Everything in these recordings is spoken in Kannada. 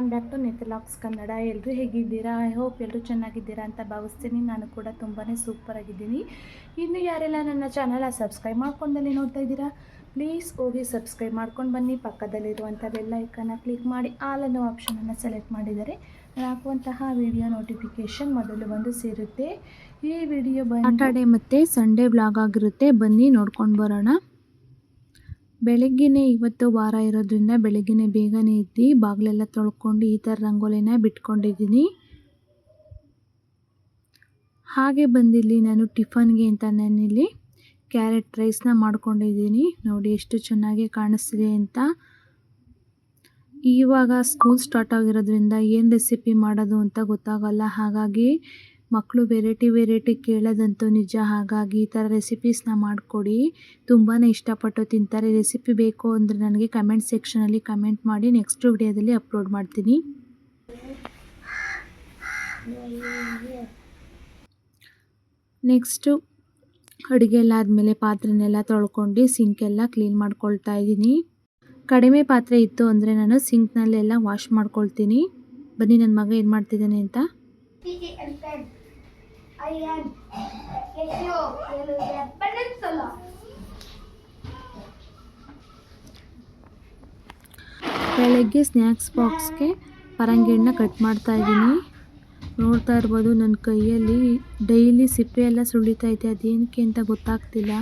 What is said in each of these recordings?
ವೆಲ್ಕಮ್ ಬ್ಯಾಕ್ ಟು ನೆತಲಾಕ್ಸ್ ಕನ್ನಡ ಎಲ್ಲರೂ ಹೇಗಿದ್ದೀರಾ? ಐ ಹೋಪ್ ಎಲ್ಲರೂ ಚೆನ್ನಾಗಿದ್ದೀರಾ ಅಂತ ಭಾವಿಸ್ತೀನಿ. ನಾನು ಕೂಡ ತುಂಬಾ ಸೂಪರಾಗಿದ್ದೀನಿ ಇನ್ನು ಯಾರೆಲ್ಲ ನನ್ನ ಚಾನಲ ಸಬ್ಸ್ಕ್ರೈಬ್ ಮಾಡ್ಕೊಂಡಲ್ಲಿ ನೋಡ್ತಾ ಇದ್ದೀರಾ ಪ್ಲೀಸ್ ಹೋಗಿ ಸಬ್ಸ್ಕ್ರೈಬ್ ಮಾಡ್ಕೊಂಡು ಬನ್ನಿ. ಪಕ್ಕದಲ್ಲಿರುವಂಥ ಐಕನ್ನ ಕ್ಲಿಕ್ ಮಾಡಿ ಆಲ್ ಅನ್ನೋ ಆಪ್ಷನನ್ನು ಸೆಲೆಕ್ಟ್ ಮಾಡಿದರೆ ನಾನು ಹಾಕುವಂತಹ ವಿಡಿಯೋ ನೋಟಿಫಿಕೇಷನ್ ಮೊದಲು ಬಂದು ಸೇರುತ್ತೆ. ಈ ವಿಡಿಯೋ ಸಾಟರ್ಡೆ ಮತ್ತು ಸಂಡೇ ಬ್ಲಾಗ್ ಆಗಿರುತ್ತೆ. ಬನ್ನಿ ನೋಡ್ಕೊಂಡು ಬರೋಣ. ಬೆಳಗ್ಗೆನೇ ಇವತ್ತು ವಾರ ಇರೋದ್ರಿಂದ ಬೆಳಗ್ಗೆನೇ ಬೇಗನೆ ಎದ್ದು ಬಾಗಿಲೆಲ್ಲ ತೊಳ್ಕೊಂಡು ಈ ಥರ ರಂಗೋಲಿನ ಬಿಟ್ಕೊಂಡಿದ್ದೀನಿ. ಹಾಗೆ ಬಂದಿಲ್ಲಿ ನಾನು ಟಿಫನ್ಗೆ ಅಂತ ನಾನಿಲ್ಲಿ ಕ್ಯಾರೆಟ್ ರೈಸ್ನ ಮಾಡ್ಕೊಂಡಿದ್ದೀನಿ. ನೋಡಿ ಎಷ್ಟು ಚೆನ್ನಾಗಿ ಕಾಣಿಸ್ತಿದೆ ಅಂತ. ಇವಾಗ ಸ್ಕೂಲ್ ಸ್ಟಾರ್ಟ್ ಆಗಿರೋದ್ರಿಂದ ಏನು ರೆಸಿಪಿ ಮಾಡೋದು ಅಂತ ಗೊತ್ತಾಗಲ್ಲ. ಹಾಗಾಗಿ ಮಕ್ಕಳು ವೆರೈಟಿ ವೆರೈಟಿ ಕೇಳೋದಂತೂ ನಿಜ, ಹಾಗಾಗಿ ಈ ಥರ ರೆಸಿಪೀಸ್ನ ಮಾಡಿಕೊಡಿ. ತುಂಬಾ ಇಷ್ಟಪಟ್ಟು ತಿಂತಾರೆ. ರೆಸಿಪಿ ಬೇಕು ಅಂದರೆ ನನಗೆ ಕಮೆಂಟ್ ಸೆಕ್ಷನಲ್ಲಿ ಕಮೆಂಟ್ ಮಾಡಿ ನೆಕ್ಸ್ಟ್ ವಿಡಿಯೋದಲ್ಲಿ ಅಪ್ಲೋಡ್ ಮಾಡ್ತೀನಿ. ನೆಕ್ಸ್ಟು ಅಡುಗೆ ಎಲ್ಲ ಆದಮೇಲೆ ಪಾತ್ರೆನೆಲ್ಲ ತೊಳ್ಕೊಂಡು ಸಿಂಕೆಲ್ಲ ಕ್ಲೀನ್ ಮಾಡ್ಕೊಳ್ತಾ ಇದ್ದೀನಿ. ಕಡಿಮೆ ಪಾತ್ರೆ ಇತ್ತು ಅಂದರೆ ನಾನು ಸಿಂಕ್ನಲ್ಲೆಲ್ಲ ವಾಶ್ ಮಾಡ್ಕೊಳ್ತೀನಿ. ಬನ್ನಿ ನನ್ನ ಮಗ ಏನು ಮಾಡ್ತಿದ್ದಾನೆ ಅಂತ? I am Peninsula. ಬೆಳಗ್ಗೆ ಸ್ನ್ಯಾಕ್ಸ್ ಬಾಕ್ಸ್ಗೆ ಪರಂಗಿ ಹಣ್ಣನ್ನ ಕಟ್ ಮಾಡ್ತಾ ಇದ್ದೀನಿ. ನೋಡ್ತಾ ಇರ್ಬೋದು ನನ್ನ ಕೈಯಲ್ಲಿ ಡೈಲಿ ಸಿಪ್ಪೆ ಎಲ್ಲ ಇದೆ. ಅದೇನಕ್ಕೆ ಅಂತ ಗೊತ್ತಾಗ್ತಿಲ್ಲ.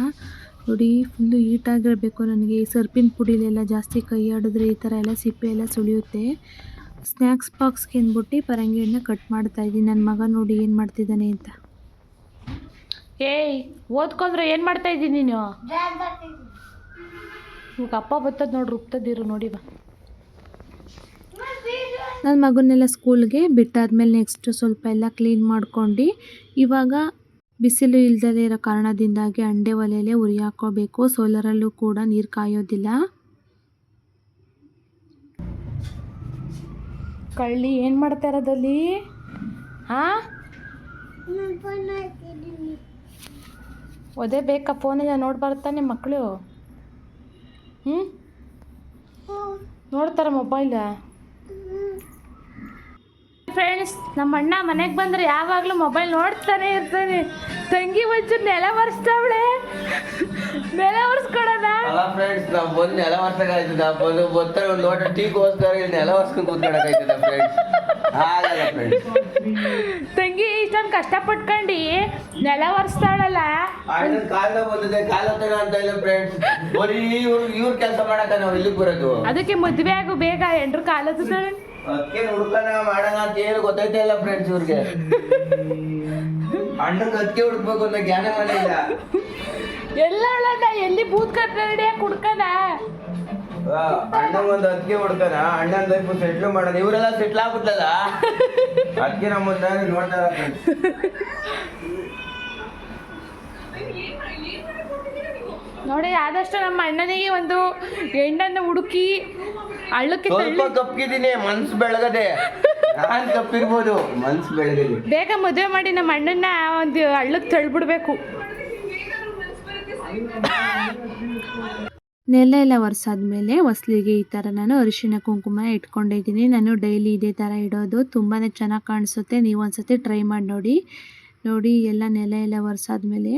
ನೋಡಿ ಫುಲ್ಲು ಈಟಾಗಿರಬೇಕು ನನಗೆ. ಈ ಸರ್ಪಿನ ಪುಡಿಲೆಲ್ಲ ಜಾಸ್ತಿ ಕೈ ಆಡಿದ್ರೆ ಈ ಥರ ಎಲ್ಲ ಸಿಪ್ಪೆ ಎಲ್ಲ ಸುಳಿಯುತ್ತೆ. ಸ್ನ್ಯಾಕ್ಸ್ ಬಾಕ್ಸ್ಗೆ ಅಂದ್ಬಿಟ್ಟು ಪರಂಗಿ ಹಣ್ಣನ್ನ ಕಟ್ ಮಾಡ್ತಾ ಇದ್ದೀನಿ. ನನ್ನ ಮಗ ನೋಡಿ ಏನು ಮಾಡ್ತಿದ್ದಾನೆ ಅಂತ. ಏಯ್ ಓದ್ಕೊಂಡ್ರೆ ಏನು ಮಾಡ್ತಾ ಇದ್ದೀನಿ ನೀನು? ಇವಾಗ ಅಪ್ಪ ಬರ್ತದ ನೋಡಿ ರುಬ್ತದಿರು ನೋಡಿ ಬಾ. ನನ್ನ ಮಗನ್ನೆಲ್ಲ ಸ್ಕೂಲ್ಗೆ ಬಿಟ್ಟಾದ್ಮೇಲೆ ನೆಕ್ಸ್ಟ್ ಸ್ವಲ್ಪ ಎಲ್ಲ ಕ್ಲೀನ್ ಮಾಡ್ಕೊಂಡು ಇವಾಗ ಬಿಸಿಲು ಇಲ್ದಲೇ ಇರೋ ಕಾರಣದಿಂದಾಗಿ ಅಂಡೆ ಒಲೆಯಲ್ಲೇ ಉರಿ ಹಾಕೋಬೇಕು. ಸೋಲರಲ್ಲೂ ಕೂಡ ನೀರು ಕಾಯೋದಿಲ್ಲ. ಕಳ್ಳಿ ಏನು ಮಾಡ್ತಾ ಇರೋದಲ್ಲಿ ಹಾಂ ಒದೇ ಬೇಕಾ? ಫೋನಿಂದ ನೋಡ್ಬಾರ್ತಾನೆ ಮಕ್ಕಳು ಹ್ಞೂ ನೋಡ್ತಾರ ಮೊಬೈಲ ಫ್ರೆಂಡ್ಸ್ ನಮ್ಮ ಅಣ್ಣ ಮನೆಗೆ ಬಂದರೆ ಯಾವಾಗಲೂ ಮೊಬೈಲ್ ನೋಡ್ತಾನೆ ಇರ್ತಾನೆ. ತಂಗಿ ಬಂಚು ನೆಲ ಒರೆಸ್ತಾವಳೆ. ನೆಲ ಒರೆಸ್ಕೊಡೋಣ ಫ್ರೆಂಡ್ಸ್ ನಾವು ಬಂದು ನೆಲ ನಾವು ಬಂದು ಬರ್ತಾರೆ ಒಂದು ಲೋಟ ಇಲ್ಲಿ ನೆಲ ಒರ್ಸ್ಕೊಂಡು ಕೂತ್ಕೊಳಕಾಯ್ತದ ಫ್ರೆಂಡ್ಸ್ ಆಗಲ್ಲ ಫ್ರೆಂಡ್ಸ್ ತಂಗಿ ಇಷ್ಟೊಂದು ಕಷ್ಟ ಪಟ್ಕೊಂಡು ನೆಲ ಒರೆಸ್ತಾಳಲ್ಲ. ಕೆಲಸ ಮಾಡಕ ನಾವು ಇಲ್ಲಿಗೆ ಬರೋದು. ಅದಕ್ಕೆ ಮದ್ವೆ ಆಗು ಬೇಗ ಹುಡ್ಕನ ಮಾಡೋಣ ಅಂತ ಏನು ಗೊತ್ತೈತೆ ಇಲ್ಲ ಫ್ರೆಂಡ್ಸ್ ಇವ್ರಿಗೆ. ಅಣ್ಣಂಗೆ ಅದಕ್ಕೆ ಹುಡ್ಕ್ಬೇಕು ಅಂತ ಜ್ಞಾನ ಮಾಡಿಲ್ಲ ಎಲ್ಲ ಎಲ್ಲಿ ಬೂತ್ ಕಟ್ಟಡ ಕುಡ್ಕದ? ಅಣ್ಣಂಗೆ ಒಂದು ಅದ್ಕೆ ಹುಡ್ಕನ ಅಣ್ಣನ ಲೈಫ್ ಸೆಟ್ಲ್ ಮಾಡೋಣ ಇವರೆಲ್ಲ ಸೆಟ್ಲ್ ಆಗ್ಬಿಟ್ಟಲ್ಲ ಅದಕ್ಕೆ ನಮ್ಮ ಮುಂದೆ ನೋಡ್ತಾರ ನೋಡಿ ಆದಷ್ಟು ನಮ್ಮ ಅಣ್ಣನಿಗೆ ಒಂದು ಹೆಣ್ಣನ್ನು ಹುಡುಕಿ ಅಳ್ಳಕ್ಕೆ ಸ್ವಲ್ಪ ಕಪ್ಪಿದೀನಿ ಕಪ್ಪಿದ್ದೀನಿ ಮನ್ಸು ಬೆಳಗದೆ. ನಾನ್ ಕಪ್ಪಿರ್ಬೋದು. ಮನ್ಸು ಬೆಳಗದೆ. ಬೇಗ ಮದುವೆ ಮಾಡಿ ನಮ್ಮ ಅಣ್ಣನ ಒಂದು ಹಳ್ಳಕ್ಕೆ ತಳ್ಳಿಬಿಡ್ಬೇಕು ನೆಲ ಎಲ್ಲ ಒರೆಸಾದ್ಮೇಲೆ ಹೊಸ್ಲಿಗೆ ಈ ಥರ ನಾನು ಅರಿಶಿನ ಕುಂಕುಮ ಇಟ್ಕೊಂಡಿದ್ದೀನಿ ನಾನು ಡೈಲಿ ಇದೇ ಥರ ಇಡೋದು. ತುಂಬಾ ಚೆನ್ನಾಗಿ ಕಾಣಿಸುತ್ತೆ. ನೀವು ಒಂದ್ಸತಿ ಟ್ರೈ ಮಾಡಿ ನೋಡಿ. ನೋಡಿ, ಎಲ್ಲ ನೆಲ ಎಲ್ಲ ಒರೆಸಾದ್ಮೇಲೆ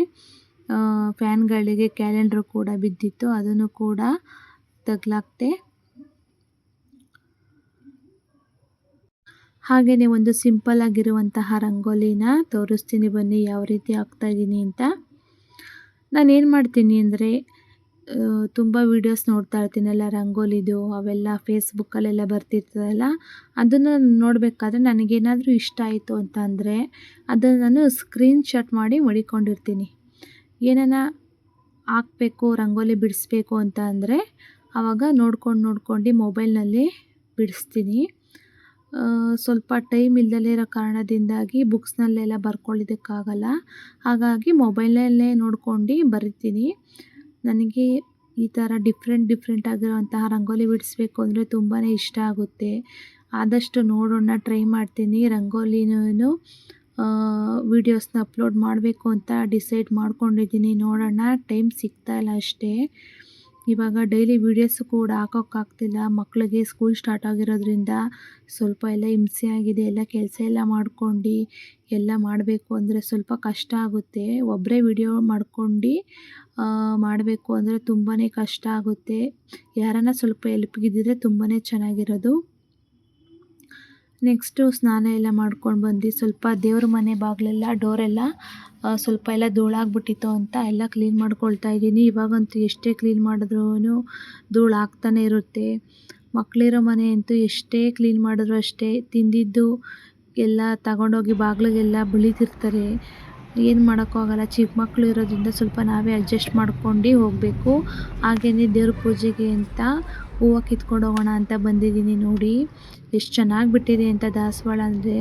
ಫ್ಯಾನ್ಗಳಿಗೆ ಕ್ಯಾಲೆಂಡ್ರು ಕೂಡ ಬಿದ್ದಿತ್ತು. ಅದನ್ನು ಕೂಡ ತಗ್ಲಾಕ್ತೆ. ಹಾಗೆಯೇ ಒಂದು ಸಿಂಪಲ್ ಆಗಿರುವಂತಹ ರಂಗೋಲಿನ ತೋರಿಸ್ತೀನಿ ಬನ್ನಿ, ಯಾವ ರೀತಿ ಹಾಕ್ತಾ ಇದ್ದೀನಿ ಅಂತ. ನಾನೇನು ಮಾಡ್ತೀನಿ ಅಂದರೆ ತುಂಬ ವೀಡಿಯೋಸ್ ನೋಡ್ತಾ ಇರ್ತೀನಲ್ಲ ರಂಗೋಲಿದು, ಅವೆಲ್ಲ ಫೇಸ್ಬುಕ್ಕಲ್ಲೆಲ್ಲ ಬರ್ತಿರ್ತದಲ್ಲ, ಅದನ್ನು ನೋಡಬೇಕಾದ್ರೆ ನನಗೇನಾದರೂ ಇಷ್ಟ ಆಯಿತು ಅಂತ ಅಂದರೆ ಅದನ್ನು ನಾನು ಸ್ಕ್ರೀನ್ ಶಾಟ್ ಮಾಡಿ ಮಡಿಕೊಂಡಿರ್ತೀನಿ. ಏನನ್ನ ಹಾಕಬೇಕು, ರಂಗೋಲಿ ಬಿಡಿಸ್ಬೇಕು ಅಂತ ಅಂದರೆ ಆವಾಗ ನೋಡ್ಕೊಂಡು ನೋಡ್ಕೊಂಡು ಮೊಬೈಲ್ನಲ್ಲಿ ಬಿಡಿಸ್ತೀನಿ. ಸ್ವಲ್ಪ ಟೈಮ್ ಇಲ್ದಲೇ ಇರೋ ಕಾರಣದಿಂದಾಗಿ ಬುಕ್ಸ್ನಲ್ಲೆಲ್ಲ ಬರ್ಕೊಳ್ಳೋದಕ್ಕಾಗಲ್ಲ. ಹಾಗಾಗಿ ಮೊಬೈಲಲ್ಲೇ ನೋಡ್ಕೊಂಡು ಬರಿತೀನಿ. ನನಗೆ ಈ ಥರ ಡಿಫ್ರೆಂಟ್ ಡಿಫ್ರೆಂಟ್ ಆಗಿರುವಂತಹ ರಂಗೋಲಿ ಬಿಡಿಸ್ಬೇಕು ಅಂದರೆ ತುಂಬಾ ಇಷ್ಟ ಆಗುತ್ತೆ. ಆದಷ್ಟು ನೋಡೋಣ, ಟ್ರೈ ಮಾಡ್ತೀನಿ. ರಂಗೋಲಿನೂ ವೀಡಿಯೋಸ್ನ ಅಪ್ಲೋಡ್ ಮಾಡಬೇಕು ಅಂತ ಡಿಸೈಡ್ ಮಾಡ್ಕೊಂಡಿದ್ದೀನಿ. ನೋಡೋಣ, ಟೈಮ್ ಸಿಗ್ತಾ ಇಲ್ಲ ಅಷ್ಟೇ. ಇವಾಗ ಡೈಲಿ ವೀಡಿಯೋಸ್ ಕೂಡ ಹಾಕೋಕ್ಕಾಗ್ತಿಲ್ಲ ಮಕ್ಕಳಿಗೆ ಸ್ಕೂಲ್ ಸ್ಟಾರ್ಟ್ ಆಗಿರೋದ್ರಿಂದ ಸ್ವಲ್ಪ ಎಲ್ಲ ಹಿಂಸೆ ಆಗಿದೆ. ಎಲ್ಲ ಕೆಲಸ ಎಲ್ಲ ಮಾಡ್ಕೊಂಡು ಎಲ್ಲ ಮಾಡಬೇಕು ಅಂದರೆ ಸ್ವಲ್ಪ ಕಷ್ಟ ಆಗುತ್ತೆ. ಒಬ್ಬರೇ ವಿಡಿಯೋ ಮಾಡ್ಕೊಂಡು ಮಾಡಬೇಕು ಅಂದರೆ ತುಂಬಾ ಕಷ್ಟ ಆಗುತ್ತೆ. ಯಾರನ್ನ ಸ್ವಲ್ಪ ಎಲ್ಪ್ಗಿದ್ದಿದ್ರೆ ತುಂಬಾ ಚೆನ್ನಾಗಿರೋದು. ನೆಕ್ಸ್ಟು ಸ್ನಾನ ಎಲ್ಲ ಮಾಡ್ಕೊಂಡು ಬಂದು ಸ್ವಲ್ಪ ದೇವ್ರ ಮನೆ ಬಾಗಿಲೆಲ್ಲ ಡೋರೆಲ್ಲ ಸ್ವಲ್ಪ ಎಲ್ಲ ಧೂಳಾಗ್ಬಿಟ್ಟಿತ್ತು ಅಂತ ಎಲ್ಲ ಕ್ಲೀನ್ ಮಾಡ್ಕೊಳ್ತಾ ಇದ್ದೀನಿ. ಇವಾಗಂತೂ ಎಷ್ಟೇ ಕ್ಲೀನ್ ಮಾಡಿದ್ರೂ ಧೂಳು ಆಗ್ತಾನೆ ಇರುತ್ತೆ. ಮಕ್ಕಳಿರೋ ಮನೆ ಅಂತೂ ಎಷ್ಟೇ ಕ್ಲೀನ್ ಮಾಡಿದ್ರು ಅಷ್ಟೇ ತಿಂದಿದ್ದು ಎಲ್ಲ ತಗೊಂಡೋಗಿ ಬಾಗಿಲಿಗೆಲ್ಲ ಬಳಿತಿರ್ತಾರೆ. ಏನು ಮಾಡೋಕ್ಕಾಗಲ್ಲ, ಚಿಕ್ಕ ಮಕ್ಕಳು ಇರೋದ್ರಿಂದ ಸ್ವಲ್ಪ ನಾವೇ ಅಡ್ಜಸ್ಟ್ ಮಾಡ್ಕೊಂಡು ಹೋಗಬೇಕು. ಹಾಗೆಯೇ ದೇವ್ರ ಪೂಜೆಗೆ ಅಂತ ಹೂವು ಕಿತ್ಕೊಂಡು ಹೋಗೋಣ ಅಂತ ಬಂದಿದ್ದೀನಿ ನೋಡಿ. ಎಷ್ಟು ಚೆನ್ನಾಗಿ ಬಿಟ್ಟಿದೆ ಅಂತ ದಾಸವಾಳ ಅಂದರೆ.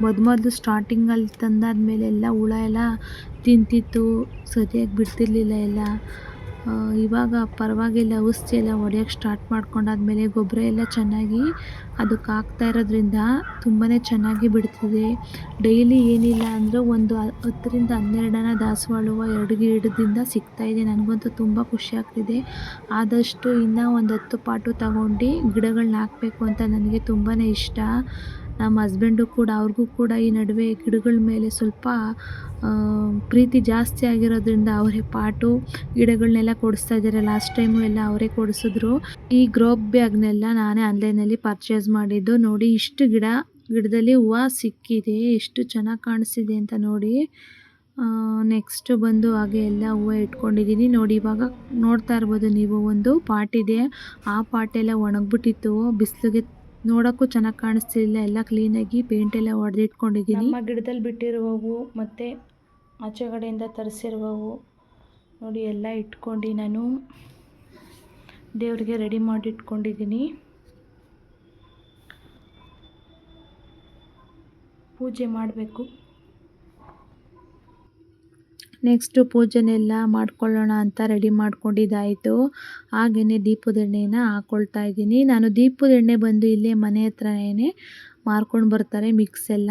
ಮೊದ್ ಮೊದಲು ಸ್ಟಾರ್ಟಿಂಗಲ್ಲಿ ತಂದಾದ್ಮೇಲೆ ಎಲ್ಲ ಹುಳ ಎಲ್ಲ ತಿಂತಿತ್ತು. ಸರಿಯಾಗಿ ಬಿಡ್ತಿರ್ಲಿಲ್ಲ ಎಲ್ಲ. ಇವಾಗ ಪರವಾಗಿಲ್ಲ, ಔಷಧಿ ಎಲ್ಲ ಹೊಡೆಯೋಕ್ಕೆ ಸ್ಟಾರ್ಟ್ ಮಾಡ್ಕೊಂಡಾದ್ಮೇಲೆ ಗೊಬ್ಬರ ಎಲ್ಲ ಚೆನ್ನಾಗಿ ಅದಕ್ಕೆ ಹಾಕ್ತಾ ಇರೋದ್ರಿಂದ ತುಂಬಾ ಚೆನ್ನಾಗಿ ಬಿಡ್ತಿದೆ. ಡೈಲಿ ಏನಿಲ್ಲ ಅಂದರೆ ಒಂದು ಹತ್ತರಿಂದ ಹನ್ನೆರಡನ ದಾಸವಾಳ ಹೂವು ಎರಡು ಗಿಡದಿಂದ ಸಿಗ್ತಾಯಿದೆ ನನಗಂತೂ ತುಂಬ ಖುಷಿ ಆಗ್ತಿದೆ. ಆದಷ್ಟು ಇನ್ನೂ ಒಂದು ಹತ್ತು ಪಾಟು ತಗೊಂಡು ಗಿಡಗಳನ್ನ ಹಾಕಬೇಕು ಅಂತ ನನಗೆ ತುಂಬಾ ಇಷ್ಟ. ನಮ್ಮ ಹಸ್ಬೆಂಡು ಕೂಡ, ಅವ್ರಿಗೂ ಕೂಡ ಈ ನಡುವೆ ಗಿಡಗಳ ಮೇಲೆ ಸ್ವಲ್ಪ ಪ್ರೀತಿ ಜಾಸ್ತಿ ಆಗಿರೋದ್ರಿಂದ ಅವರೇ ಪಾಟು ಗಿಡಗಳನ್ನೆಲ್ಲ ಕೊಡಿಸ್ತಾ ಇದ್ದಾರೆ. ಲಾಸ್ಟ್ ಟೈಮು ಎಲ್ಲ ಅವರೇ ಕೊಡಿಸಿದ್ರು. ಈ ಗ್ರೋಪ್ ಬ್ಯಾಗ್ನೆಲ್ಲ ನಾನೇ ಆನ್ಲೈನಲ್ಲಿ ಪರ್ಚೇಸ್ ಮಾಡಿದ್ದು. ನೋಡಿ, ಇಷ್ಟು ಗಿಡ, ಗಿಡದಲ್ಲಿ ಹೂವು ಸಿಕ್ಕಿದೆ. ಎಷ್ಟು ಚೆನ್ನಾಗಿ ಕಾಣಿಸ್ತಿದೆ ಅಂತ ನೋಡಿ. ನೆಕ್ಸ್ಟು ಬಂದು ಹಾಗೆ ಎಲ್ಲ ಹೂವು ಇಟ್ಕೊಂಡಿದ್ದೀನಿ. ನೋಡಿ, ಇವಾಗ ನೋಡ್ತಾ ಇರ್ಬೋದು ನೀವು ಒಂದು ಪಾಟಿದೆ ಆ ಪಾಟೆಲ್ಲ ಒಣಗ್ಬಿಟ್ಟಿತ್ತು. ಬಿಸಿಲಿಗೆ ನೋಡೋಕ್ಕೂ ಚೆನ್ನಾಗಿ ಕಾಣಿಸ್ತಿಲ್ಲ ಎಲ್ಲ ಕ್ಲೀನಾಗಿ ಪೇಂಟ್ ಎಲ್ಲ ಹೊಡೆದಿಟ್ಕೊಂಡಿದ್ದೀನಿ ನಮ್ಮ ಗಿಡದಲ್ಲಿ ಬಿಟ್ಟಿರುವವು ಮತ್ತು ಆಚೆ ಕಡೆಯಿಂದ ತರಿಸಿರುವವು. ನೋಡಿ, ಎಲ್ಲ ಇಟ್ಕೊಂಡು ನಾನು ದೇವರಿಗೆ ರೆಡಿ ಮಾಡಿ ಇಟ್ಕೊಂಡಿದ್ದೀನಿ ಪೂಜೆ ಮಾಡಬೇಕು. ನೆಕ್ಸ್ಟು ಪೂಜೆನೆಲ್ಲ ಮಾಡ್ಕೊಳ್ಳೋಣ ಅಂತ ರೆಡಿ ಮಾಡ್ಕೊಂಡಿದ್ದಾಯಿತು. ದೀಪದ ಎಣ್ಣೆನ ಹಾಕ್ಕೊಳ್ತಾ ಇದ್ದೀನಿ. ನಾನು ದೀಪದ ಎಣ್ಣೆ ಬಂದು ಇಲ್ಲೇ ಮನೆ ಹತ್ರನೇ ಮಾರ್ಕೊಂಡು ಬರ್ತಾರೆ ಮಿಕ್ಸ್ ಎಲ್ಲ.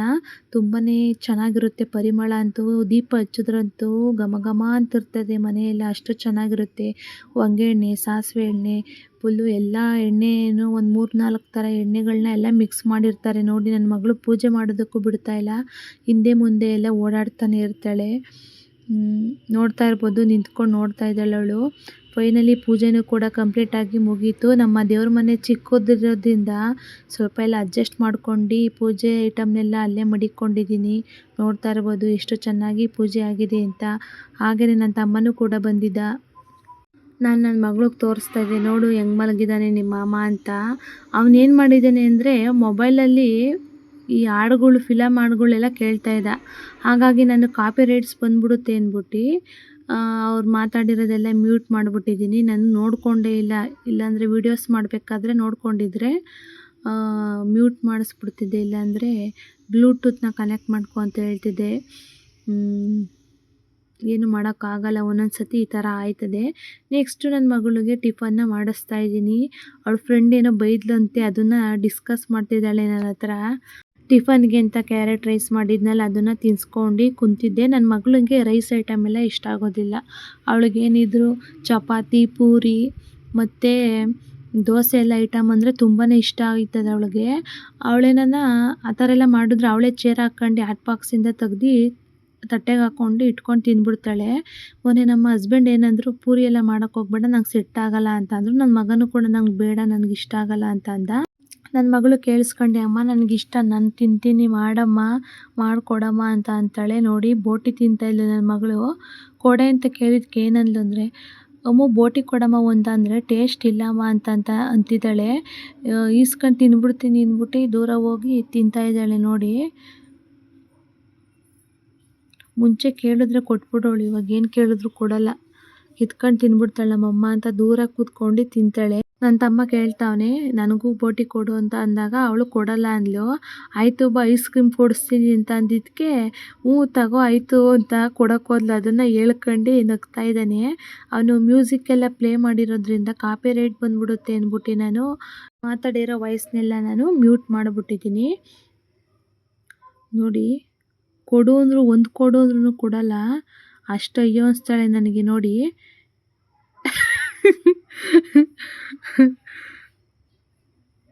ತುಂಬಾ ಚೆನ್ನಾಗಿರುತ್ತೆ ಪರಿಮಳ ಅಂತೂ, ದೀಪ ಹಚ್ಚಿದ್ರಂತೂ ಘಮ ಘಮ ಅಂತಿರ್ತದೆ ಮನೆಯೆಲ್ಲ. ಅಷ್ಟು ಚೆನ್ನಾಗಿರುತ್ತೆ. ಹೊಂಗೆ ಎಣ್ಣೆ, ಸಾಸಿವೆ ಎಣ್ಣೆ ಫುಲ್ಲು ಎಲ್ಲ ಎಣ್ಣೆಯನ್ನು ಒಂದು ಮೂರು ನಾಲ್ಕು ಥರ ಎಣ್ಣೆಗಳನ್ನ ಎಲ್ಲ ಮಿಕ್ಸ್ ಮಾಡಿರ್ತಾರೆ. ನೋಡಿ ನನ್ನ ಮಗಳು ಪೂಜೆ ಮಾಡೋದಕ್ಕೂ ಬಿಡ್ತಾಯಿಲ್ಲ ಹಿಂದೆ ಮುಂದೆ ಎಲ್ಲ ಓಡಾಡ್ತಾನೆ ಇರ್ತಾಳೆ. ನೋಡ್ತಾ ಇರ್ಬೋದು, ನಿಂತ್ಕೊಂಡು ನೋಡ್ತಾ ಇದ್ದಾಳೆ ಅವಳು. ಫೈನಲಿ ಪೂಜೆನೂ ಕೂಡ ಕಂಪ್ಲೀಟ್ ಆಗಿ ಮುಗೀತು. ನಮ್ಮ ದೇವ್ರ ಮನೆ ಚಿಕ್ಕದಿರೋದ್ರಿಂದ ಸ್ವಲ್ಪ ಎಲ್ಲ ಅಡ್ಜಸ್ಟ್ ಮಾಡ್ಕೊಂಡು ಪೂಜೆ ಐಟಮ್ನೆಲ್ಲ ಅಲ್ಲೇ ಮಡಿಕೊಂಡಿದ್ದೀನಿ. ನೋಡ್ತಾ ಇರ್ಬೋದು ಎಷ್ಟು ಚೆನ್ನಾಗಿ ಪೂಜೆ ಆಗಿದೆ ಅಂತ. ಹಾಗೆಯೇ ನನ್ನ ತಮ್ಮನೂ ಕೂಡ ಬಂದಿದ್ದ. ನಾನು ನನ್ನ ಮಗಳಿಗೆ ತೋರಿಸ್ತಾ ಇದ್ದೆ, ನೋಡು ಹೆಂಗೆ ಮಲಗಿದ್ದಾನೆ ನಿಮ್ಮ ಮಾಮ ಅಂತ. ಅವನೇನು ಮಾಡಿದ್ದಾನೆ ಅಂದರೆ ಮೊಬೈಲಲ್ಲಿ ಈ ಹಾಡುಗಳು ಫಿಲಮ್ ಹಾಡುಗಳೆಲ್ಲ ಕೇಳ್ತಾ ಇದ್ದ. ಹಾಗಾಗಿ ನಾನು ಕಾಪಿ ರೈಟ್ಸ್ ಬಂದ್ಬಿಡುತ್ತೆ ಅಂದ್ಬಿಟ್ಟು ಅವ್ರು ಮಾತಾಡಿರೋದೆಲ್ಲ ಮ್ಯೂಟ್ ಮಾಡಿಬಿಟ್ಟಿದ್ದೀನಿ. ನಾನು ನೋಡಿಕೊಂಡೇ ಇಲ್ಲ. ಇಲ್ಲಾಂದರೆ ವೀಡಿಯೋಸ್ ಮಾಡಬೇಕಾದ್ರೆ ನೋಡ್ಕೊಂಡಿದ್ರೆ ಮ್ಯೂಟ್ ಮಾಡಿಸ್ಬಿಡ್ತಿದ್ದೆ. ಇಲ್ಲಾಂದರೆ ಬ್ಲೂಟೂತ್ನ ಕನೆಕ್ಟ್ ಮಾಡ್ಕೊ ಅಂತ ಹೇಳ್ತಿದ್ದೆ. ಏನು ಮಾಡೋಕ್ಕಾಗಲ್ಲ. ಒಂದೊಂದು ಸತಿ ಈ ಥರ ಆಯ್ತದೆ. ನೆಕ್ಸ್ಟು ನನ್ನ ಮಗಳಿಗೆ ಟಿಫನ್ನ ಮಾಡಿಸ್ತಾ ಇದ್ದೀನಿ. ಅವಳ ಫ್ರೆಂಡ್ ಏನೋ ಬೈದ್ಲಂತೆ. ಅದನ್ನು ಡಿಸ್ಕಸ್ ಮಾಡ್ತಿದ್ದಾಳೆ ನನ್ನ ಹತ್ರ. ಟಿಫನ್ಗೆ ಅಂತ ಕ್ಯಾರೆಟ್ ರೈಸ್ ಮಾಡಿದ್ನಲ್ಲ, ಅದನ್ನು ತಿನ್ಸ್ಕೊಂಡು ಕುಂತಿದ್ದೆ. ನನ್ನ ಮಗಳಿಗೆ ರೈಸ್ ಐಟಮ್ ಎಲ್ಲ ಇಷ್ಟ ಆಗೋದಿಲ್ಲ. ಅವಳಿಗೇನಿದ್ರು ಚಪಾತಿ, ಪೂರಿ ಮತ್ತು ದೋಸೆ ಎಲ್ಲ ಐಟಮ್ ಅಂದರೆ ತುಂಬಾ ಇಷ್ಟ ಆಯ್ತದೆ ಅವಳಿಗೆ. ಅವಳೇನ ಆ ಥರ ಎಲ್ಲ ಮಾಡಿದ್ರೆ ಅವಳೇ ಚೇರ್ ಹಾಕ್ಕೊಂಡು ಹಾಟ್ ಬಾಕ್ಸಿಂದ ತೆಗ್ದು ತಟ್ಟೆಗೆ ಹಾಕ್ಕೊಂಡು ಇಟ್ಕೊಂಡು ತಿಂದ್ಬಿಡ್ತಾಳೆ ಮೊನ್ನೆ ನಮ್ಮ ಹಸ್ಬೆಂಡ್ ಏನಂದ್ರು, ಪೂರಿ ಎಲ್ಲ ಮಾಡೋಕ್ಕೆ ಹೋಗ್ಬೇಡ, ನಂಗೆ ಸೆಟ್ ಆಗಲ್ಲ ಅಂತ ಅಂದರು. ನನ್ನ ಮಗನೂ ಕೂಡ, ನಂಗೆ ಬೇಡ ನನಗೆ ಇಷ್ಟ ಆಗೋಲ್ಲ ಅಂತ ಅಂದ. ನನ್ನ ಮಗಳು ಕೇಳಿಸ್ಕೊಂಡೆ, ಅಮ್ಮ, ನನಗಿಷ್ಟ, ನಾನು ತಿಂತೀನಿ, ಮಾಡಮ್ಮ, ಮಾಡಿಕೊಡಮ್ಮ ಅಂತ ಅಂತಾಳೆ. ನೋಡಿ, ಬೋಟಿ ತಿಂತಾ ಇಲ್ಲ ನನ್ನ ಮಗಳು. ಕೊಡೆ ಅಂತ ಕೇಳಿದ್ಕೆ ಏನಂದ್ಲು ಅಂದರೆ, ಅಮ್ಮ, ಬೋಟಿ ಕೊಡಮ್ಮ ಒಂದು ಅಂದರೆ ಟೇಸ್ಟ್ ಇಲ್ಲಮ್ಮ ಅಂತ ಅಂತ ಅಂತಿದ್ದಾಳೆ. ಈಸ್ಕೊಂಡು ತಿಂದ್ಬಿಡ್ತೀನಿ ಅಂದ್ಬಿಟ್ಟು ದೂರ ಹೋಗಿ ತಿಂತಾಯಿದ್ದಾಳೆ ನೋಡಿ. ಮುಂಚೆ ಕೇಳಿದ್ರೆ ಕೊಟ್ಬಿಡೋಳು, ಇವಾಗ ಏನು ಕೇಳಿದ್ರು ಕೊಡಲ್ಲ. ಕಿತ್ಕೊಂಡು ತಿಂದ್ಬಿಡ್ತಾಳೆ ನಮ್ಮಮ್ಮ ಅಂತ ದೂರ ಕೂತ್ಕೊಂಡು ತಿಂತಾಳೆ. ನನ್ನ ತಮ್ಮ ಕೇಳ್ತಾವನೆ, ನನಗೂ ಬೋಟಿ ಕೊಡು ಅಂತ ಅಂದಾಗ ಅವಳು ಕೊಡಲ್ಲ ಅಂದ್ಲು. ಆಯಿತು ಬಾ, ಐಸ್ ಕ್ರೀಮ್ ಕೊಡಿಸ್ತೀನಿ ಅಂತ ಅಂದಿದ್ದಕ್ಕೆ ಹ್ಞೂ ತಗೋ, ಆಯಿತು ಅಂತ ಕೊಡೋಕ್ಕೋದ್ಲು ಅದನ್ನು ಹೇಳ್ಕೊಂಡು ನಗ್ತಾ ಇದ್ದಾನೆ. ಅವನು ಮ್ಯೂಸಿಕ್ ಎಲ್ಲ ಪ್ಲೇ ಮಾಡಿರೋದ್ರಿಂದ ಕಾಪಿ ರೇಟ್ ಬಂದ್ಬಿಡುತ್ತೆ ಅಂದ್ಬಿಟ್ಟು ನಾನು. ಮಾತಾಡಿರೋ ವಾಯ್ಸ್ನೆಲ್ಲ ನಾನು ಮ್ಯೂಟ್ ಮಾಡಿಬಿಟ್ಟಿದ್ದೀನಿ. ನೋಡಿ, ಕೊಡು ಅಂದರು, ಒಂದು ಕೊಡು ಅಂದ್ರೂ ಕೊಡಲ್ಲ. ಅಷ್ಟು ಅಯ್ಯೋ ಅನಿಸ್ತಾಳೆ ನನಗೆ ನೋಡಿ.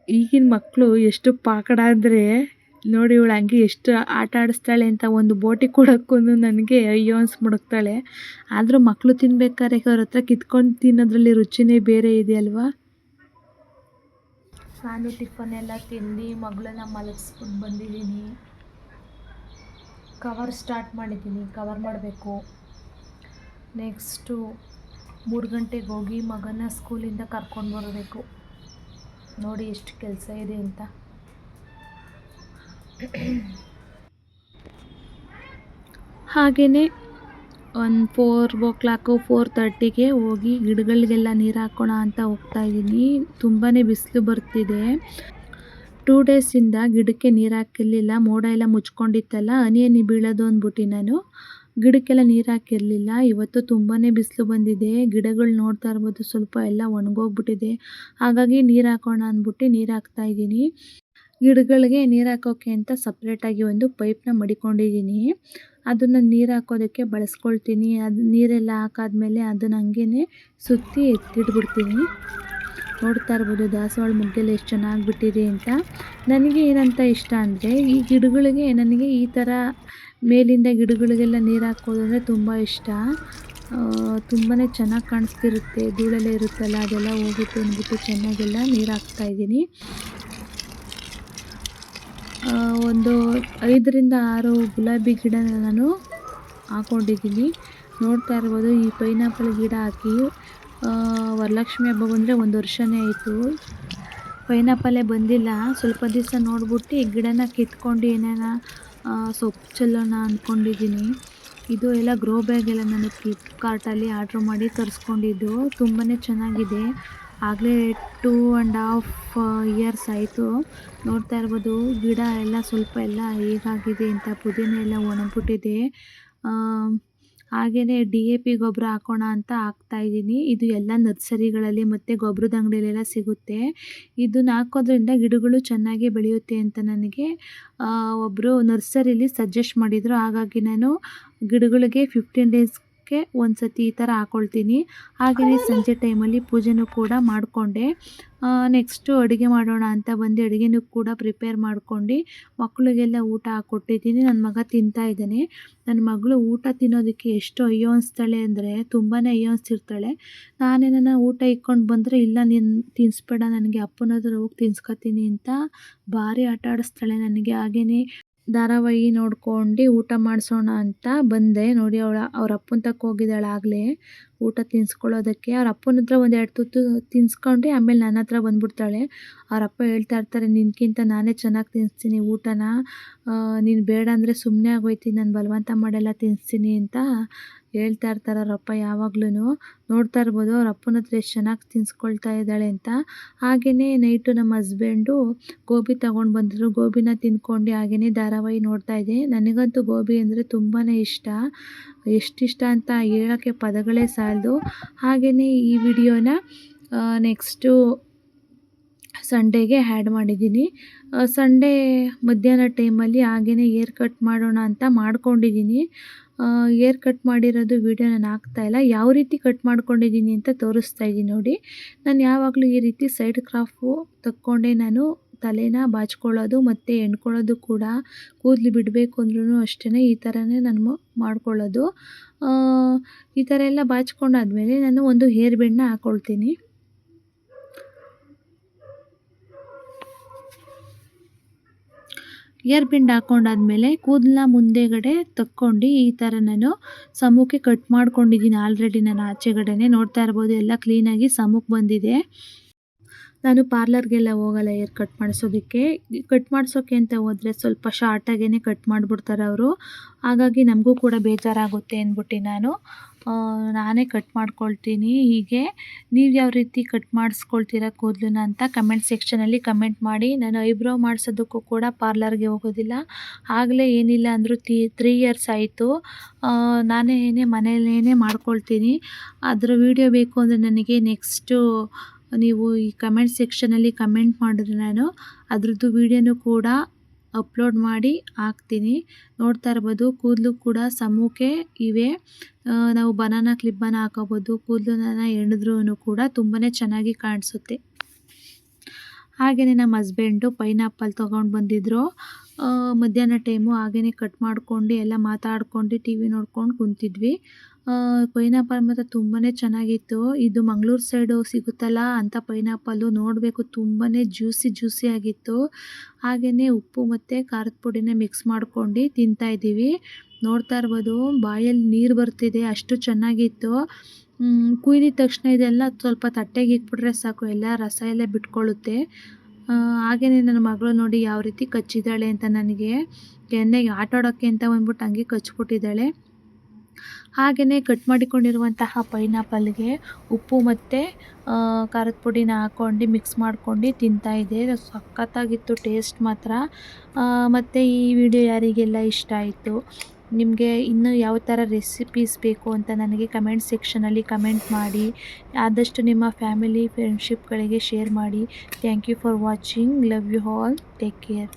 ಈಗಿನ ಮಕ್ಕಳು ಎಷ್ಟು ಪಾಕಡ ಅಂದರೆ, ನೋಡಿ ಇವಳು ಹಂಗೆ ಎಷ್ಟು ಆಟ ಆಡಿಸ್ತಾಳೆ ಅಂತ ಒಂದು ಬೋಟಿ ಕೊಡೋಕ್ಕೂ ನನಗೆ ಅಯ್ಯೋ ಅನ್ಸ್ಬಿಡುತ್ತಾಳೆ ಆದರೂ ಮಕ್ಕಳು ತಿನ್ಬೇಕಾದ್ರೆ ಅವ್ರ ಹತ್ರ ಕಿತ್ಕೊಂಡು ತಿನ್ನೋದ್ರಲ್ಲಿ ರುಚಿನೇ ಬೇರೆ ಇದೆ ಅಲ್ವಾ? ನಾನು ಟಿಫನ್ ಎಲ್ಲ ತಿಂದು ಮಗಳನ್ನ ಮಲಗಿಸ್ಕೊಂಡು ಬಂದಿದ್ದೀನಿ. ಕವರ್ ಸ್ಟಾರ್ಟ್ ಮಾಡಿದ್ದೀನಿ, ಕವರ್ ಮಾಡಬೇಕು. ನೆಕ್ಸ್ಟು ಮೂರು ಗಂಟೆಗೆ ಹೋಗಿ ಮಗನ ಸ್ಕೂಲಿಂದ ಕರ್ಕೊಂಡು ಬರಬೇಕು. ನೋಡಿ ಎಷ್ಟು ಕೆಲಸ ಇದೆ ಅಂತ. ಹಾಗೆಯೇ ಒಂದು ಫೋರ್ ಓ ಕ್ಲಾಕು ಫೋರ್ ತರ್ಟಿಗೆ ಹೋಗಿ ಗಿಡಗಳಿಗೆಲ್ಲ ನೀರು ಹಾಕೋಣ ಅಂತ ಹೋಗ್ತಾ ಇದ್ದೀನಿ ತುಂಬಾ ಬಿಸಿಲು ಬರ್ತಿದೆ. ಟೂ ಡೇಸಿಂದ ಗಿಡಕ್ಕೆ ನೀರು ಹಾಕಿರಲಿಲ್ಲ. ಮೋಡ ಎಲ್ಲ ಮುಚ್ಕೊಂಡಿತ್ತಲ್ಲ, ಹನಿ ಹನಿ ಬೀಳೋದು ಅಂದ್ಬಿಟ್ಟು ನಾನು. ಗಿಡಕ್ಕೆಲ್ಲ ನೀರು ಹಾಕಿರಲಿಲ್ಲ. ಇವತ್ತು ತುಂಬಾ ಬಿಸಿಲು ಬಂದಿದೆ. ಗಿಡಗಳು ನೋಡ್ತಾ ಇರ್ಬೋದು. ಸ್ವಲ್ಪ ಎಲ್ಲ ಒಣಗೋಗ್ಬಿಟ್ಟಿದೆ. ಹಾಗಾಗಿ ನೀರು ಹಾಕೋಣ ಅಂದ್ಬಿಟ್ಟು ನೀರು ಹಾಕ್ತಾ ಇದ್ದೀನಿ. ಗಿಡಗಳಿಗೆ ನೀರು ಹಾಕೋಕ್ಕೆ ಅಂತ ಸಪ್ರೇಟಾಗಿ ಒಂದು ಪೈಪ್ನ ಮಡಿಕೊಂಡಿದ್ದೀನಿ. ಅದನ್ನು ನೀರು ಹಾಕೋದಕ್ಕೆ ಬಳಸ್ಕೊಳ್ತೀನಿ. ಅದು ನೀರೆಲ್ಲ ಹಾಕಾದ್ಮೇಲೆ ಅದನ್ನ ಹಂಗೇ ಸುತ್ತಿ ಎತ್ತಿಟ್ಬಿಡ್ತೀನಿ ನೋಡ್ತಾ ಇರ್ಬೋದು ದಾಸವಾಳ ಮುದ್ದೆಲ್ಲ ಎಷ್ಟು ಚೆನ್ನಾಗಿ ಬಿಟ್ಟಿದೆ ಅಂತ. ನನಗೆ ಏನಂತ ಇಷ್ಟ ಅಂದರೆ ಈ ಗಿಡಗಳಿಗೆ ನನಗೆ ಈ ಥರ ಮೇಲಿಂದ ಗಿಡಗಳಿಗೆಲ್ಲ ನೀರು ಹಾಕೋದು ಅಂದರೆ ತುಂಬ ಇಷ್ಟ. ತುಂಬಾ ಚೆನ್ನಾಗಿ ಕಾಣಿಸ್ತಿರುತ್ತೆ. ಧೂಳೆಲ್ಲ ಇರುತ್ತಲ್ಲ, ಅದೆಲ್ಲ ಹೋಗುತ್ತೆ ಅಂದ್ಬಿಟ್ಟು ಚೆನ್ನಾಗೆಲ್ಲ ನೀರು ಹಾಕ್ತಾಯಿದ್ದೀನಿ ಒಂದು ಐದರಿಂದ ಆರು ಗುಲಾಬಿ ಗಿಡನ ನಾನು ಹಾಕ್ಕೊಂಡಿದ್ದೀನಿ ನೋಡ್ತಾ ಇರ್ಬೋದು, ಈ ಪೈನಾಪಲ್ ಗಿಡ ಹಾಕಿ ವರಲಕ್ಷ್ಮಿ ಹಬ್ಬ ಬಂದರೆ ಒಂದು ವರ್ಷನೇ ಆಯಿತು. ಪೈನಾಪಲ್ಲೇ ಬಂದಿಲ್ಲ. ಸ್ವಲ್ಪ ದಿವಸ ನೋಡ್ಬಿಟ್ಟು ಈ ಗಿಡನ ಕಿತ್ಕೊಂಡು ಏನೇನ ಸೊಪ್ಪು ಚೆಲ್ಲೋಣ ಅಂದ್ಕೊಂಡಿದ್ದೀನಿ ಇದು ಎಲ್ಲ ಗ್ರೋ ಬ್ಯಾಗೆಲ್ಲ ನಾನು ಫ್ಲಿಪ್ಕಾರ್ಟಲ್ಲಿ ಆರ್ಡ್ರ್ ಮಾಡಿ ತರಿಸ್ಕೊಂಡಿದ್ದು. ತುಂಬಾ ಚೆನ್ನಾಗಿದೆ. ಆಗಲೇ ಟೂ ಆ್ಯಂಡ್ ಹಾಫ್ ಇಯರ್ಸ್ ಆಯಿತು. ನೋಡ್ತಾ ಇರ್ಬೋದು, ಗಿಡ ಎಲ್ಲ ಸ್ವಲ್ಪ ಎಲ್ಲ ಹೇಗಾಗಿದೆ ಅಂತ ಪುದೀನ ಎಲ್ಲ ಒಣಗಿಬಿಟ್ಟಿದೆ. ಹಾಗೆಯೇ ಡಿ ಎ ಪಿ ಗೊಬ್ಬರ ಹಾಕೋಣ ಅಂತ ಹಾಕ್ತಾಯಿದ್ದೀನಿ ಇದು ಎಲ್ಲ ನರ್ಸರಿಗಳಲ್ಲಿ ಮತ್ತು ಗೊಬ್ಬರದ ಅಂಗಡಿಯಲ್ಲೆಲ್ಲ ಸಿಗುತ್ತೆ. ಇದನ್ನ ಹಾಕೋದ್ರಿಂದ ಗಿಡಗಳು ಚೆನ್ನಾಗಿ ಬೆಳೆಯುತ್ತೆ ಅಂತ ನನಗೆ ಒಬ್ಬರು ನರ್ಸರಿಲಿ ಸಜೆಸ್ಟ್ ಮಾಡಿದರು. ಹಾಗಾಗಿ ನಾನು ಗಿಡಗಳಿಗೆ ಫಿಫ್ಟೀನ್ ಡೇಸ್ ಗೆ ಒಂದು ಸತಿ ಈ ಥರ ಹಾಕ್ಕೊಳ್ತೀನಿ ಹಾಗೆಯೇ ಸಂಜೆ ಟೈಮಲ್ಲಿ ಪೂಜೆನೂ ಕೂಡ ಮಾಡಿಕೊಂಡೆ. ನೆಕ್ಸ್ಟು ಅಡುಗೆ ಮಾಡೋಣ ಅಂತ ಬಂದು ಅಡುಗೆನೂ ಕೂಡ ಪ್ರಿಪೇರ್ ಮಾಡ್ಕೊಂಡು ಮಕ್ಕಳಿಗೆಲ್ಲ ಊಟ ಹಾಕ್ಕೊಟ್ಟಿದ್ದೀನಿ ನನ್ನ ಮಗ ತಿಂತಾ ಇದ್ದಾನೆ. ನನ್ನ ಮಗಳು ಊಟ ತಿನ್ನೋದಕ್ಕೆ ಎಷ್ಟು ಅಯ್ಯೋ ಅನಿಸ್ತಾಳೆ ಅಂದರೆ ತುಂಬಾ ಅಯ್ಯೋ ಅನಿಸ್ತಿರ್ತಾಳೆ ನಾನೇನ ಊಟ ಇಕ್ಕೊಂಡು ಬಂದರೆ, ಇಲ್ಲ ನೀನು ತಿನ್ನಿಸ್ಬೇಡ ನನಗೆ ಅಪ್ಪನಾದ್ರೂ ಹೋಗಿ ತಿನ್ಸ್ಕೊತೀನಿ ಅಂತ ಭಾರಿ ಆಟ ಆಡಿಸ್ತಾಳೆ ನನಗೆ. ಹಾಗೆಯೇ ಧಾರಾವಾಹಿ ನೋಡ್ಕೊಂಡು ಊಟ ಮಾಡಿಸೋಣ ಅಂತ ಬಂದೆ. ನೋಡಿ, ಅವಳ, ಅವ್ರ ಅಪ್ಪನ ತಕ್ಕ ಹೋಗಿದ್ದಾಳೆ ಆಗಲೇ ಊಟ ತಿನ್ಸ್ಕೊಳ್ಳೋದಕ್ಕೆ. ಅವ್ರ ಅಪ್ಪನ ಹತ್ರ ಒಂದು ಎರಡು ತುತ್ತು ತಿನ್ಸ್ಕೊಂಡು ಆಮೇಲೆ ನನ್ನ ಹತ್ರ ಬಂದ್ಬಿಡ್ತಾಳೆ. ಅವ್ರ ಅಪ್ಪ ಹೇಳ್ತಾ ಇರ್ತಾರೆ ನಿನ್ಗಿಂತ ನಾನೇ ಚೆನ್ನಾಗಿ ತಿನ್ನಿಸ್ತೀನಿ ಊಟನ. ನೀನು ಬೇಡ ಅಂದರೆ ಸುಮ್ಮನೆ ಆಗೋಯ್ತೀನಿ ನಾನು ಬಲವಂತ ಮಾಡೆಲ್ಲ ತಿನ್ನಿಸ್ತೀನಿ ಅಂತ. ಹೇಳ್ತಾ ಇರ್ತಾರೆ ಅಪ್ಪ ಯಾವಾಗ್ಲೂ ನೋಡ್ತಾ ಇರ್ಬೋದು, ಅವ್ರ ಅಪ್ಪನ ಹತ್ರ ಎಷ್ಟು ಚೆನ್ನಾಗಿ ತಿನ್ಸ್ಕೊಳ್ತಾ ಇದ್ದಾಳೆ ಅಂತ. ಹಾಗೆಯೇ ನೈಟು ನಮ್ಮ ಹಸ್ಬೆಂಡು ಗೋಬಿ ತೊಗೊಂಡು ಬಂದರು ಗೋಬಿನ ತಿನ್ಕೊಂಡು ಹಾಗೆಯೇ ಧಾರಾವಾಹಿ ನೋಡ್ತಾ ಇದೆ. ನನಗಂತೂ ಗೋಬಿ ಅಂದರೆ ತುಂಬಾ ಇಷ್ಟ. ಎಷ್ಟಿಷ್ಟ ಅಂತ ಹೇಳೋಕ್ಕೆ ಪದಗಳೇ ಸಾಲದು. ಹಾಗೆಯೇ ಈ ವಿಡಿಯೋನ ನೆಕ್ಸ್ಟು ಸಂಡೇಗೆ ಆ್ಯಡ್ ಮಾಡಿದ್ದೀನಿ. ಸಂಡೇ ಮಧ್ಯಾಹ್ನ ಟೈಮಲ್ಲಿ ಹಾಗೆಯೇ ಏರ್ ಕಟ್ ಮಾಡೋಣ ಅಂತ ಮಾಡ್ಕೊಂಡಿದ್ದೀನಿ. ಏರ್ ಕಟ್ ಮಾಡಿರೋದು ವೀಡಿಯೋ ನಾನು ಹಾಕ್ತಾಯಿಲ್ಲ ಯಾವ ರೀತಿ ಕಟ್ ಮಾಡ್ಕೊಂಡಿದ್ದೀನಿ ಅಂತ ತೋರಿಸ್ತಾ ಇದ್ದೀನಿ ನೋಡಿ. ನಾನು ಯಾವಾಗಲೂ ಈ ರೀತಿ ಸೈಡ್ ಕ್ರಾಫು ತಕ್ಕೊಂಡೆ ನಾನು ತಲೆನ ಬಾಚ್ಕೊಳ್ಳೋದು ಮತ್ತು ಎಣ್ಕೊಳ್ಳೋದು ಕೂಡ. ಕೂದಲು ಬಿಡಬೇಕು ಅಂದ್ರೂ ಅಷ್ಟೇ ಈ ಥರನೇ ನಾನು ಮಾಡ್ಕೊಳ್ಳೋದು. ಈ ಥರ ಎಲ್ಲ ಬಾಚ್ಕೊಂಡಾದ್ಮೇಲೆ ನಾನು ಒಂದು ಹೇರ್ ಬೆಂಡನ್ನ ಹಾಕ್ಕೊಳ್ತೀನಿ ಇಯರ್ ಬೆಂಡ್ ಹಾಕೊಂಡಾದ್ಮೇಲೆ ಕೂದಲನ್ನ ಮುಂದೆಗಡೆ ತಕ್ಕೊಂಡು ಈ ಥರ ನಾನು ಸಮೂಹಕ್ಕೆ ಕಟ್ ಮಾಡ್ಕೊಂಡಿದ್ದೀನಿ. ಆಲ್ರೆಡಿ ನಾನು ಆಚೆಗಡೆನೆ ನೋಡ್ತಾ ಇರ್ಬೋದು. ಎಲ್ಲ ಕ್ಲೀನಾಗಿ ಸಮೂಹಕ್ಕೆ ಬಂದಿದೆ. ನಾನು ಪಾರ್ಲರ್ಗೆಲ್ಲ ಹೋಗಲ್ಲ ಏರ್ ಕಟ್ ಮಾಡಿಸೋದಕ್ಕೆ. ಕಟ್ ಮಾಡಿಸೋಕ್ಕೆ ಅಂತ ಹೋದರೆ ಸ್ವಲ್ಪ ಶಾರ್ಟಾಗೇ ಕಟ್ ಮಾಡಿಬಿಡ್ತಾರೆ ಅವರು. ಹಾಗಾಗಿ ನಮಗೂ ಕೂಡ ಬೇಜಾರಾಗುತ್ತೆ ಅಂದ್ಬಿಟ್ಟು ನಾನು ನಾನೇ ಕಟ್ ಮಾಡ್ಕೊಳ್ತೀನಿ. ಹೀಗೆ ನೀವು ಯಾವ ರೀತಿ ಕಟ್ ಮಾಡಿಸ್ಕೊಳ್ತೀರ ಕೂದಲನ್ನ ಅಂತ ಕಮೆಂಟ್ ಸೆಕ್ಷನಲ್ಲಿ ಕಮೆಂಟ್ ಮಾಡಿ. ನಾನು ಐಬ್ರೋ ಮಾಡಿಸೋದಕ್ಕೂ ಕೂಡ ಪಾರ್ಲರ್ಗೆ ಹೋಗೋದಿಲ್ಲ. ಆಗಲೇ ಏನಿಲ್ಲ ಅಂದರೂ ತಿ ತ್ರೀ ಇಯರ್ಸ್ ಆಯಿತು. ನಾನೇ ಏನೇ ಮನೆಯಲ್ಲೇನೇ ಮಾಡ್ಕೊಳ್ತೀನಿ. ಅದರ ವೀಡಿಯೋ ಬೇಕು ಅಂದರೆ ನನಗೆ ನೆಕ್ಸ್ಟು ನೀವು ಈ ಕಮೆಂಟ್ ಸೆಕ್ಷನಲ್ಲಿ ಕಮೆಂಟ್ ಮಾಡಿದ್ರೆ ನಾನು ಅದರದ್ದು ವೀಡಿಯೋನೂ ಕೂಡ ಅಪ್ಲೋಡ್ ಮಾಡಿ ಹಾಕ್ತೀನಿ. ನೋಡ್ತಾ ಇರ್ಬೋದು, ಕೂದಲು ಕೂಡ ಸಮೂಕೆ ಇವೆ. ನಾವು ಬನಾನಾ ಕ್ಲಿಪ್ಪನ್ನು ಹಾಕೋಬೋದು. ಕೂದಲನ್ನ ಹೆಣಿದ್ರೂ ಕೂಡ ತುಂಬಾ ಚೆನ್ನಾಗಿ ಕಾಣಿಸುತ್ತೆ. ಹಾಗೆಯೇ ನಮ್ಮ ಹಸ್ಬೆಂಡು ಪೈನಾಪಲ್ ತೊಗೊಂಡು ಬಂದಿದ್ದರು ಮಧ್ಯಾಹ್ನ ಟೈಮು ಹಾಗೆಯೇ ಕಟ್ ಮಾಡ್ಕೊಂಡು ಎಲ್ಲ ಮಾತಾಡ್ಕೊಂಡು ಟಿ ವಿ ನೋಡ್ಕೊಂಡು ಕುಂತಿದ್ವಿ. ಪೈನಾಪಲ್ ಮಾತ್ರ ತುಂಬಾ ಚೆನ್ನಾಗಿತ್ತು. ಇದು ಮಂಗಳೂರು ಸೈಡು ಸಿಗುತ್ತಲ್ಲ ಅಂಥ ಪೈನಾಪಲ್ಲು ನೋಡಬೇಕು. ತುಂಬಾ ಜ್ಯೂಸಿ ಜ್ಯೂಸಿ ಆಗಿತ್ತು. ಹಾಗೆಯೇ ಉಪ್ಪು ಮತ್ತು ಖಾರದ ಪುಡಿನ ಮಿಕ್ಸ್ ಮಾಡ್ಕೊಂಡು ತಿಂತಾ ಇದ್ದೀವಿ. ನೋಡ್ತಾ ಇರ್ಬೋದು, ಬಾಯಲ್ಲಿ ನೀರು ಬರ್ತಿದೆ, ಅಷ್ಟು ಚೆನ್ನಾಗಿತ್ತು. ಕುಯ್ದಿದ ತಕ್ಷಣ ಇದೆಲ್ಲ ಸ್ವಲ್ಪ ತಟ್ಟೆಗೆ ಇಕ್ಬಿಟ್ರೆ ಸಾಕು, ಎಲ್ಲ ರಸ ಎಲ್ಲ ಬಿಟ್ಕೊಳ್ಳುತ್ತೆ. ಹಾಗೆಯೇ ನನ್ನ ಮಗಳು ನೋಡಿ ಯಾವ ರೀತಿ ಕಚ್ಚಿದ್ದಾಳೆ ಅಂತ ನನಗೆ. ಎಣ್ಣೆಗೆ ಆಟಾಡೋಕ್ಕೆ ಅಂತ ಬಂದ್ಬಿಟ್ಟು ಹಂಗೆ ಕಚ್ಬಿಟ್ಟಿದ್ದಾಳೆ ಹಾಗೆಯೇ ಕಟ್ ಮಾಡಿಕೊಂಡಿರುವಂತಹ ಪೈನಾಪಲ್ಗೆ ಉಪ್ಪು ಮತ್ತು ಖಾರದ ಪುಡಿನ ಹಾಕ್ಕೊಂಡು ಮಿಕ್ಸ್ ಮಾಡ್ಕೊಂಡು ತಿಂತಾ ಇದ್ದೆ ಸಖತ್ತಾಗಿತ್ತು ಟೇಸ್ಟ್ ಮಾತ್ರ. ಮತ್ತು ಈ ವಿಡಿಯೋ ಯಾರಿಗೆಲ್ಲ ಇಷ್ಟ ಆಯಿತು, ನಿಮಗೆ ಇನ್ನೂ ಯಾವ ಥರ ರೆಸಿಪೀಸ್ ಬೇಕು ಅಂತ ನನಗೆ ಕಮೆಂಟ್ ಸೆಕ್ಷನಲ್ಲಿ ಕಮೆಂಟ್ ಮಾಡಿ. ಆದಷ್ಟು ನಿಮ್ಮ ಫ್ಯಾಮಿಲಿ ಫ್ರೆಂಡ್ಶಿಪ್ಗಳಿಗೆ ಶೇರ್ ಮಾಡಿ. Thank you for watching love you all take care